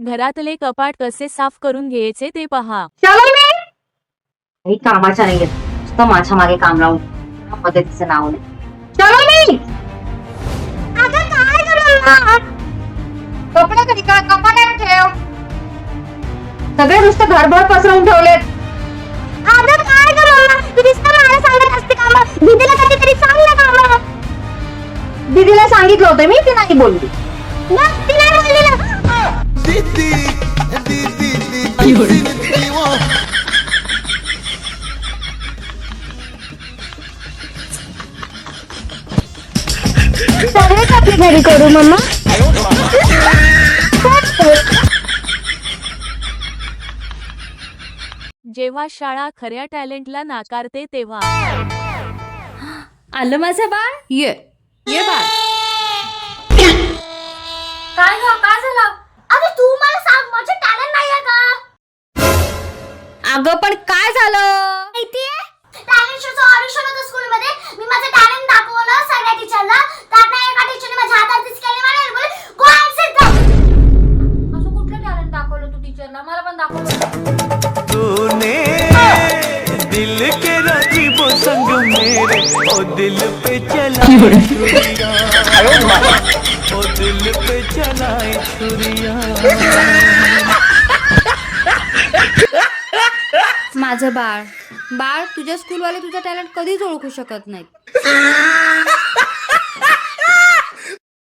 घरातले कपाट कसे साफ करून घ्यायचे ते पहा. काही कामाच्या नाही नुसतं माझ्या मागे काम राहून मदतीचं नाव नाही. चलो मी काय करू कपडे कधी का कपाटात ठेव. सगळे नुसतं घरभर पसरवून ठेवलेत. काय करू तू मला सांगत असते काम दीदीला कधीतरी सांग ना काम दीदीला सांगितलं होतं मी ती नाही बोलली. मग सगळेच आपली घरी करू मम्मा जेव्हा शाळा खऱ्या टॅलेंटला नाकारते तेव्हा. आलं माझं बाळ? ये. ये बाळ. अगं पण काय झालं? माहितीये? टॅलेंट शोचं ऑडिशन होतं स्कूलमध्ये मी माझं टॅलेंट दाखवलं सगळ्या टीचरला त्यात एका टीचरने माझ्या हातात दिसकेली मला बोले गो अँड सिट असं कुठलं टॅलेंट दाखवलं तू टीचरला मला पण दाखवलं तूने दिल के राजीबो संग मेरे ओ दिल पे चला छुरिया ओ दिल पे चलाए छुरिया। माझं बाळ. बाळ तुझ्या स्कूलवाले तुझा टॅलेंट कधीच ओळखू शकत नाहीत.